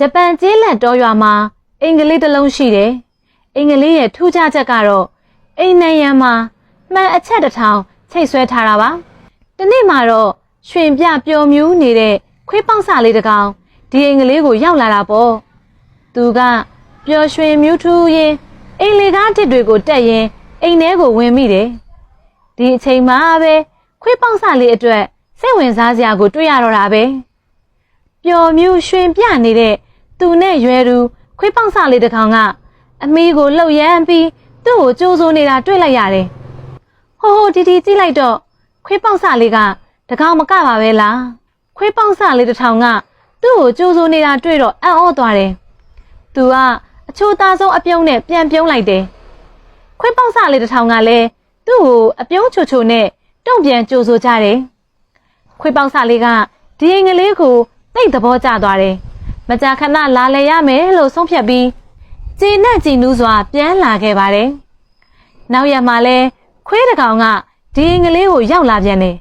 ဂျပန်ကျေးလက်တော်ရွာမှာအင်္ဂလိပ်တစ်လုံးရှိတယ်။အင်္ဂလိပ်ရဲ့ထူးခြားချက်ကတော့အိမ်နံရံမှာမှန်အချက်တစ်ထောင်ချိတ်ဆွဲထားတာပါ။ဒီနေ့မှာတော့ရွှင်ပြပျော်မြူးနေတဲ့ခွေးပေါက်စလေးတစ်ကောင်ဒီအင်္ဂလိပ်ကိုရောက်လာတာပေါ့။သူကပျော်ရွှင်မြူးထူးရင်အိမ်လေကားတစ်တွေကိုတက်ရင်အိမ်ထဲကိုဝင်မိတယ်။ဒီအချိန်မှာပဲခွေးပေါက်စလေးအတွက်စိတ်ဝင်စားစရာကိုတွေ့ရတော့တာပဲ။ပျော်မြူးရွှင်ပြနေတဲ့ သူနဲ့ရွယ်သူခွေးပေါက်စလေးတစ်ကောင်ကအမီးကိုလှုပ်ရမ်းပြီးသူ့ကိုကြိုးစိုးနေတာတွေ့လိုက်ရတယ်။ဟိုဟိုတီတီကြည့်လိုက်တော့ခွေးပေါက်စလေးကတကောင်မကပါပဲလား။ခွေးပေါက်စလေးတစ်ထောင်ကသူ့ကိုကြိုးစိုးနေတာတွေ့တော့အံ့ဩသွားတယ်။သူကအချိုးသားဆုံးအပြုံးနဲ့ပြန်ပြုံးလိုက်တယ်။ခွေးပေါက်စလေးတစ်ထောင်ကလည်းသူ့ကိုအပြုံးချိုချိုနဲ့တုံ့ပြန်ကြိုးစိုးကြတယ်။ခွေးပေါက်စလေးကဒီအင်္ဂလေးကိုတိတ်သဘောကျသွားတယ်။ မကြာခဏလာလေရမယ်လို့ဆုံးဖြတ်ပြီးကြည်နဲ့ကြည်နူးစွာပြန်လာခဲ့ပါတယ်။နောက်ရက်မှာလဲခွေးတစ်ကောင်ကဒီအင်္ဂလေးကိုရောက်လာပြန်တယ်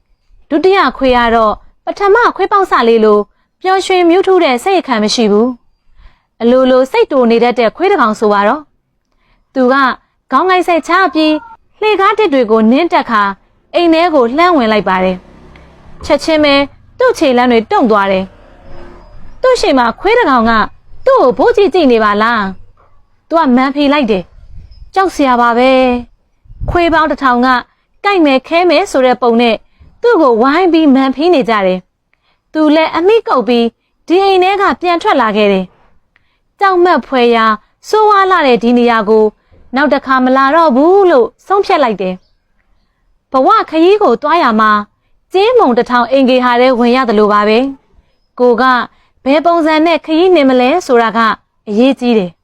။ဒုတိယခွေးကတော့ပထမခွေးပေါက်စလေးလိုပျော်ရွှင်မြူးထူးတဲ့စိတ်အခမ်းမရှိဘူး။အလိုလိုစိတ်တူနေတတ်တဲ့ခွေးတစ်ကောင်ဆိုပါတော့။သူကခေါင်းငိုက်ဆက်ချပြီးလှေကားတစ်တွေကိုနင်းတက်ခါအိမ်ထဲကိုလှမ်းဝင်လိုက်ပါတယ်။ချက်ချင်းပဲသူ့ခြေလမ်းတွေတုံသွားတယ်။ သူ့ရှိမှာခွေးတစ်ကောင်ကသူ့ကိုဘိုးကြီးကြည့်နေပါလား။ तू ကမန်ဖီလိုက်တယ်။ကြောက်စရာပါပဲ။ခွေးပေါင်းတစ်ထောင်ကကြိုက်မယ်ခဲမယ်ဆိုတဲ့ပုံနဲ့သူ့ကိုဝိုင်းပြီးမန်ဖီနေကြတယ်။သူလည်းအမိကုတ်ပြီးဒီအိမ်ထဲကပြန်ထွက်လာခဲ့တယ်။ကြောက်မက်ဖွယ်ရာစိုးဝါးလာတဲ့ဒီနေရာကို နောက်တစ်ခါမလာတော့ဘူးလို့ဆုံးဖြတ်လိုက်တယ်။ဘဝခရီးကိုတွားရမှာကျင်းမုံတစ်ထောင်အင်္ဂေဟာတဲ့ဝင်ရတယ်လို့ပါပဲ။ကိုက ဘယ်ပုံစံနဲ့ခရီးနေမလဲဆိုတာကအရေးကြီးတယ်။